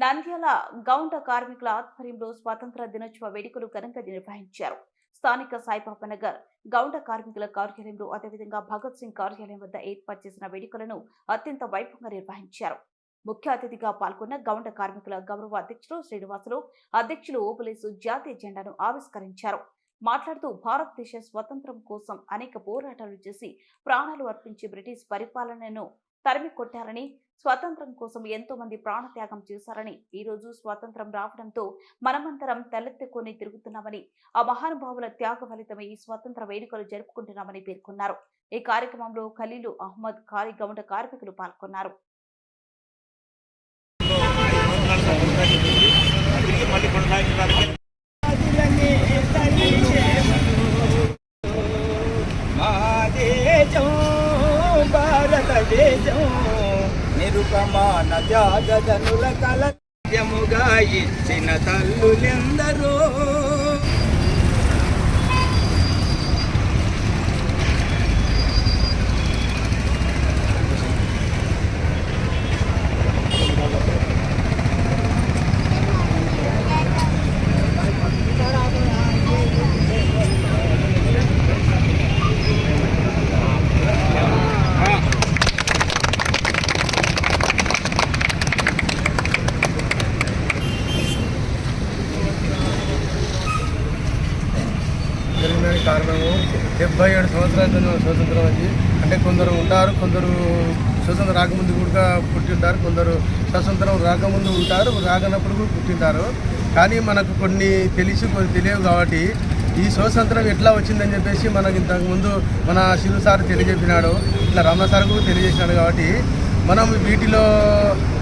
నంద్యాల గౌండ కార్మికుల ఆధ్వర్యంలో స్వాతంత్ర దినోత్సవ వేడుకలు ఘనంగా నిర్వహించారు. స్థానిక సాయిబాబా నగర్ గౌండ కార్మికుల కార్యాలయంలో అదేవిధంగా భగత్ సింగ్ కార్యాలయం వద్ద ఏర్పాటు చేసిన వేడుకలను అత్యంత వైభవంగా నిర్వహించారు. ముఖ్య అతిథిగా పాల్గొన్న గౌండ కార్మికుల గౌరవ అధ్యక్షులు శ్రీనివాసులు అధ్యక్షులు ఓపులేసు జాతీయ జెండాను ఆవిష్కరించారు. మాట్లాడుతూ భారతదేశ స్వతంత్రం కోసం అనేక పోరాటాలు చేసి ప్రాణాలు అర్పించి బ్రిటిష్ పరిపాలనను తరిమి కొట్టారని స్వాతంత్రం కోసం ఎంతో మంది ప్రాణత్యాగం చేశారని ఈ రోజు స్వాతంత్రం రావడంతో మనమంతరం తలెత్తుకొని తిరుగుతున్నామని ఆ మహానుభావుల త్యాగ ఫలితమే ఈ స్వాతంత్ర వేడుకలు జరుపుకుంటున్నామని పేర్కొన్నారు. ఈ కార్యక్రమంలో ఖలీలు అహ్మద్ ఖాళీ గౌండ కార్మికులు పాల్గొన్నారు. మళ్ళీ భారతదేశం నిరుపమాన త్యాగదనుల కలత్యముగా ఇచ్చిన తల్లులెందరూ. ఉండడానికి కారణము డెబ్బై ఏడు సంవత్సరాల స్వతంత్రం వచ్చి అంటే కొందరు ఉంటారు కొందరు స్వతంత్రం రాకముందు కూడా పుట్టింటారు కొందరు స్వతంత్రం రాకముందు ఉంటారు రాకనప్పుడు కూడా పుట్టింటారు. కానీ మనకు కొన్ని తెలిసి కొన్ని తెలియవు కాబట్టి ఈ స్వతంత్రం ఎట్లా వచ్చిందని చెప్పేసి మనకు ఇంతకుముందు మన శివు సార్ తెలియజెప్పినాడు ఇట్లా రమణ సార్ కూడా తెలియజేసినాడు కాబట్టి మనం వీటిలో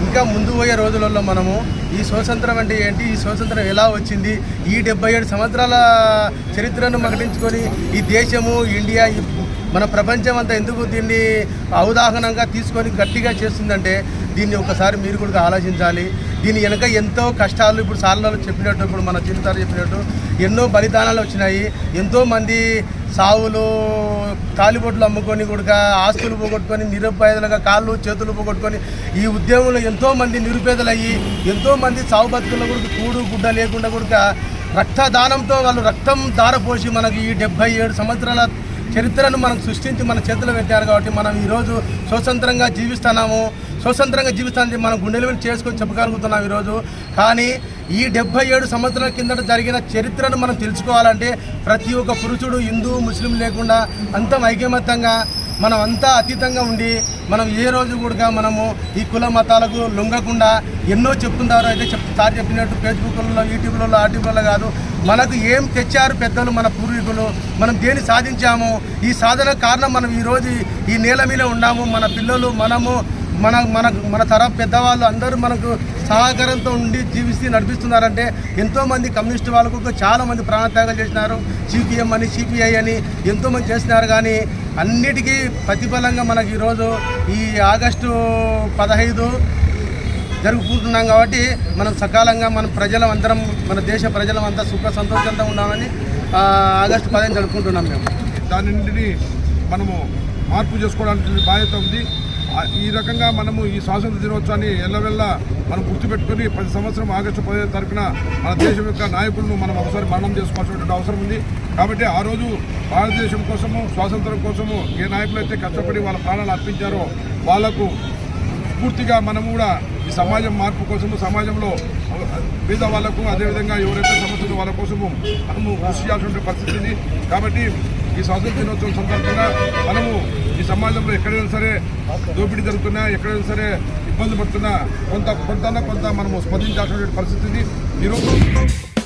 ఇంకా ముందు పోయే రోజులలో మనము ఈ స్వాతంత్రం అంటే ఏంటి? ఈ స్వాతంత్రం ఎలా వచ్చింది? ఈ డెబ్బై ఏడు సంవత్సరాల చరిత్రను ప్రకటించుకొని ఈ దేశము ఇండియా మన ప్రపంచం అంతా ఎందుకు దీన్ని అవగాహనంగా తీసుకొని గట్టిగా చేస్తుందంటే దీన్ని ఒకసారి మీరు కూడా ఆలోచించాలి. దీని వెనక ఎంతో కష్టాలు ఇప్పుడు సార్లలో చెప్పినట్టు ఇప్పుడు మన చిరుతారు చెప్పినట్టు ఎన్నో బలిదానాలు వచ్చినాయి. ఎంతోమంది సావులు తాలిబొట్లు అమ్ముకొని కూడా ఆస్తులు పోగొట్టుకొని నిరుపేదలుగా కాళ్ళు చేతులు పోగొట్టుకొని ఈ ఉద్యమంలో ఎంతోమంది నిరుపేదలయ్యి ఎంతోమంది సావు బతుకుల్లో కూడా కూడు గుడ్డ లేకుండా కూడా రక్తదానంతో వాళ్ళు రక్తం దారపోసి మనకి ఈ డెబ్బై ఏడు సంవత్సరాల చరిత్రను మనం సృష్టించి మన చేతిలో పెట్టారు కాబట్టి మనం ఈరోజు స్వతంత్రంగా జీవిస్తున్నాము. స్వతంత్రంగా జీవిస్తానని మనం గుండెల మీద చేసుకొని చెప్పగలుగుతున్నాం ఈరోజు కానీ ఈ డెబ్బై ఏడు సంవత్సరాల కిందట జరిగిన చరిత్రను మనం తెలుసుకోవాలంటే ప్రతి ఒక్క పురుషుడు హిందూ ముస్లిం లేకుండా అంతం ఐకమత్యంగా మనం అంతా అతీతంగా ఉండి మనం ఏ రోజు కూడా మనము ఈ కుల మతాలకు లొంగకుండా ఎన్నో చెప్తుంటారు అయితే చెప్ సార్ చెప్పినట్టు ఫేస్బుక్లలో యూట్యూబ్లలో ఆర్టికల్లో కాదు మనకు ఏం తెచ్చారు పెద్దలు మన పూర్వీకులు? మనం దేని సాధించాము? ఈ సాధన కారణం మనం ఈరోజు ఈ నేల మీద ఉన్నాము. మన పిల్లలు మనము మన మన మన తర పెద్దవాళ్ళు అందరూ మనకు సహకారంతో ఉండి జీవిస్తూ నడిపిస్తున్నారంటే ఎంతోమంది కమ్యూనిస్ట్ వాళ్ళకు చాలామంది ప్రాణత్యాగాలు చేసినారు. సిపిఎం అని సిపిఐ అని ఎంతోమంది చేసినారు. కానీ అన్నిటికీ ప్రతిఫలంగా మనకి ఈరోజు ఈ ఆగస్టు పదహైదు జరుగుతున్నాం కాబట్టి మనం సకాలంగా మన ప్రజలం అందరం మన దేశ ప్రజలం అంతా సుఖ సంతోషంతో ఉండాలని ఆగస్టు పదిహేను జరుపుకుంటున్నాం మేము. దానింటిని మనము మార్పు చేసుకోవడానికి బాధ్యత ఉంది. ఈ రకంగా మనము ఈ స్వాతంత్ర దినోత్సవాన్ని ఎల్లవెల్లా మనం గుర్తుపెట్టుకొని ప్రతి సంవత్సరం ఆగస్టు పదిహేను తరఫున మన దేశం యొక్క నాయకులను మనం ఒకసారి మరణం చేసుకోవాల్సినటువంటి అవసరం ఉంది. కాబట్టి ఆ రోజు భారతదేశం కోసము స్వాతంత్రం కోసము ఏ నాయకులు అయితే కష్టపడి వాళ్ళ ప్రాణాలు అర్పించారో వాళ్ళకు పూర్తిగా మనం కూడా ఈ సమాజం మార్పు కోసము సమాజంలో పేద వాళ్ళకు అదేవిధంగా ఎవరైతే సమస్యలు వాళ్ళ కోసము మనము కృషి చేయాల్సిన పరిస్థితి కాబట్టి ఈ స్వాతంత్ర దినోత్సవం సందర్భంగా మనము ఈ సమాజంలో ఎక్కడైనా సరే దోపిడీ జరుగుతున్నా ఎక్కడైనా సరే ఇబ్బంది పడుతున్నా కొంత కొంత కొంత మనము స్పందించాల్సిన పరిస్థితి ఈరోజు